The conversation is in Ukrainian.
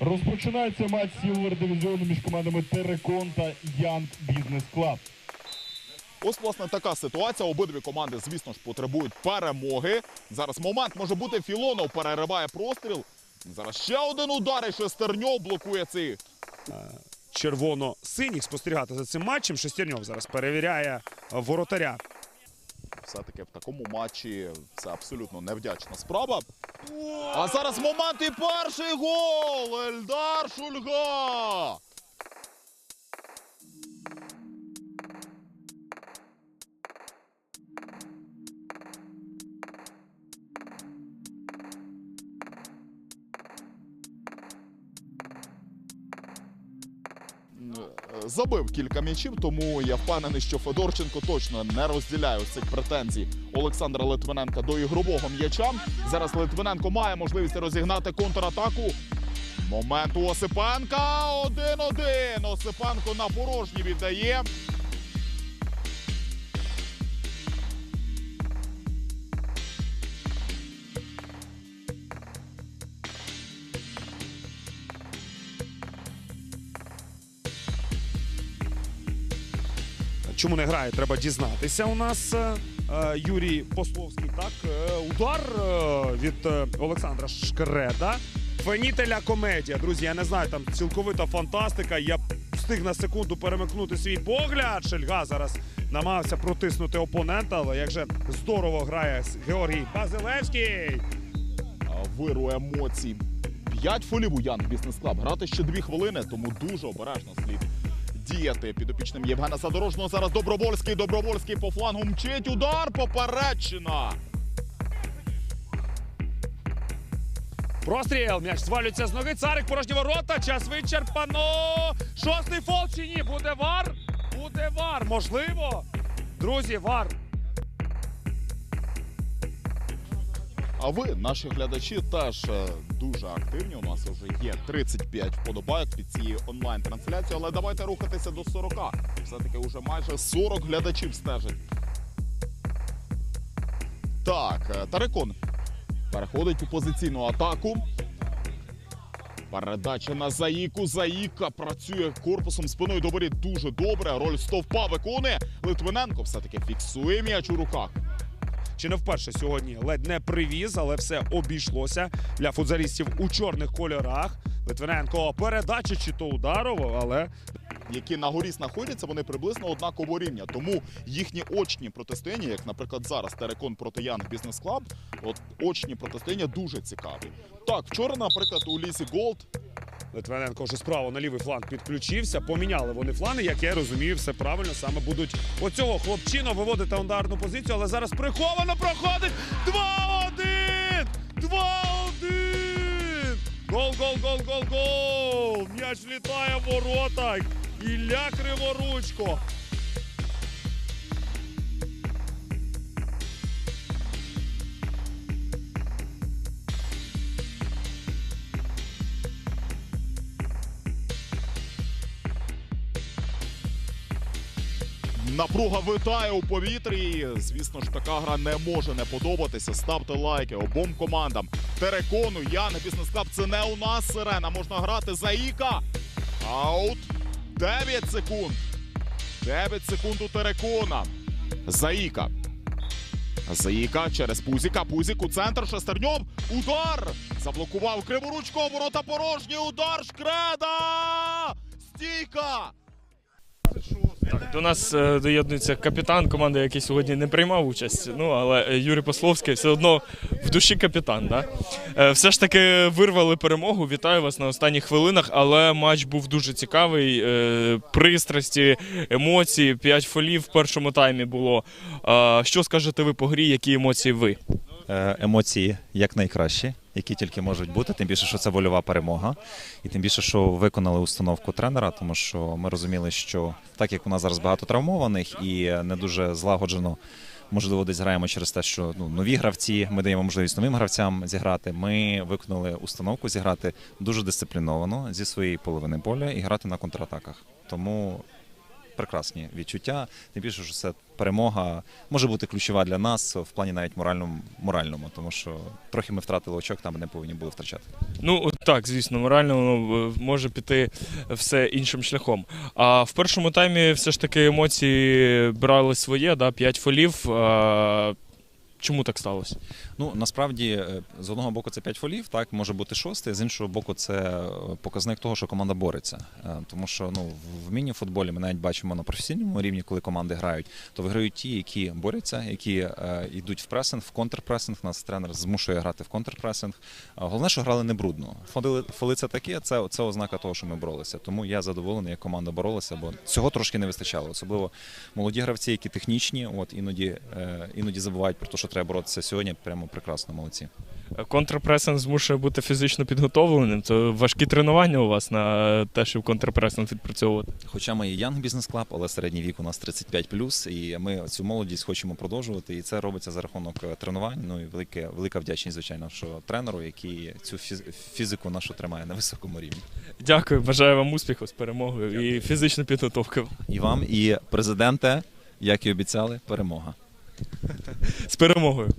Розпочинається матч Сілвер дивізіону між командами Терекон та Янг Бізнес Клаб. Ось, власне, така ситуація. Обидві команди, звісно ж, потребують перемоги. Зараз момент може бути. Філонов перериває простріл. Зараз ще один удар, і Шестерньов блокує цей червоно-синіх спостерігати за цим матчем. Шестерньов зараз перевіряє е, воротаря. Все-таки в такому матчі це абсолютно невдячна справа. А зараз момент і перший гол! Ельдар Шульга! Забив кілька м'ячів, тому я впевнений, що Федорченко точно не розділяє ось цих претензій Олександра Литвиненка до ігрового м'яча. Зараз Литвиненко має можливість розігнати контратаку. Момент у Осипенка. Один-один. Осипенко на порожній віддає. Чому не грає, треба дізнатися. У нас е, е, Юрій Пословський. Так, е, удар від Олександра Шкреда. Фенітеля комедія. Друзі, я не знаю, там цілковита фантастика. Я встиг на секунду перемикнути свій погляд. Шельга зараз намагався протиснути опонента, але як же здорово грає Георгій Базилевський. Виру емоцій. П'ять фолів у Янг Бізнес Клаб. Грати ще дві хвилини, тому дуже обережно слід діяти підопічним Євгена Задорожного. Зараз Добровольський. Добровольський по флангу мчить. Удар поперечина. Простріл, м'яч звалюється з ноги. Царик порожні ворота. Час вичерпано. Шостий фол чи ні? Буде вар? Буде вар. Можливо. Друзі, вар. А ви, наші глядачі, теж е, дуже активні. У нас вже є 35 вподобайок під цією онлайн-трансляцією, але давайте рухатися до 40. Все-таки вже майже 40 глядачів стежить. Так, е, Тарекон переходить у позиційну атаку. Передача на Заїку. Заїка працює корпусом спиною до дуже добре. Роль стовпа виконує. Литвиненко все-таки фіксує м'яч у руках. Чи не вперше сьогодні ледь не привіз, але все обійшлося для футзалістів у чорних кольорах. Литвиненко передача чи то ударово, але які на горі знаходяться, вони приблизно однакового рівня. Тому їхні очні протистояння, як, наприклад, зараз Терекон проти Янг Бізнес Клаб, от очні протистояння дуже цікаві. Так, вчора, наприклад, у Лісі Голд Литвиненко вже справа на лівий фланг підключився. Поміняли вони флани, як я розумію, все правильно. Саме будуть оцього хлопчина виводити ударну позицію, але зараз приховано проходить 2-1! 2-1! Гол, гол, гол, гол, гол! М'яч влітає в ворота. Ілля Криворучко. Напруга витає у повітрі. Звісно ж, така гра не може не подобатися. Ставте лайки обом командам. Терекону, Янг Бізнес Клаб. Це не у нас сирена. Можна грати за Іка. Аут. 9 секунд. 9 секунд у Терекона. Заїка. Заїка через Пузіка. Пузік у центр. Шестерньов. Удар. Заблокував Криворучко. Ворота порожні. Удар. Шкреда. Стійка. До нас е, доєднується капітан команди, який сьогодні не приймав участь. Ну але е, Юрій Пословський все одно в душі капітан. Да? Е, все ж таки вирвали перемогу. Вітаю вас на останніх хвилинах. Але матч був дуже цікавий. Е, пристрасті, емоції, п'ять фолів в першому таймі було. Е, що скажете ви по грі? Які емоції ви? Е, емоції якнайкращі, які тільки можуть бути. Тим більше, що це вольова перемога, і тим більше, що виконали установку тренера, тому що ми розуміли, що так як у нас зараз багато травмованих і не дуже злагоджено. Можливо, десь граємо через те, що ну нові гравці. Ми даємо можливість новим гравцям зіграти. Ми виконали установку зіграти дуже дисципліновано зі своєї половини поля і грати на контратаках. Тому прекрасні відчуття. Тим більше, що це перемога може бути ключова для нас в плані навіть моральному, моральному тому що трохи ми втратили очок, там не повинні були втрачати. Ну так, звісно, морально е, може піти все іншим шляхом. А в першому таймі все ж таки емоції брали своє, да, 5 фолів. А, чому так сталося? Ну насправді е, з одного боку це 5 фолів, так може бути шостий, з іншого боку, це е, показник того, що команда бореться. Е, Тому що ну в міні-футболі ми навіть бачимо на професійному рівні, коли команди грають, то виграють ті, які борються, які йдуть в пресинг, в контрпресинг. Нас тренер змушує грати в контрпресинг. Головне, що грали не брудно. Фоли, це таке, це, це ознака того, що ми боролися. Тому я задоволений, як команда боролася, бо цього трошки не вистачало. Особливо молоді гравці, які технічні, от іноді, іноді забувають про те, що треба боротися сьогодні. Прямо прекрасно, молодці. Контрпресинг змушує бути фізично підготовленим. То важкі тренування у вас на те, щоб контрпресинг відпрацьовувати. Хоча ми і Young Business Club, але середній вік у нас 35+, і ми цю молодість хочемо продовжувати. І це робиться за рахунок е, тренувань. Ну і велике, велика вдячність, звичайно, що тренеру, який цю фізику нашу тримає на високому рівні. Дякую, бажаю вам успіху з перемогою і фізичної підготовки. І вам, і президенте, як і обіцяли, перемога. З перемогою.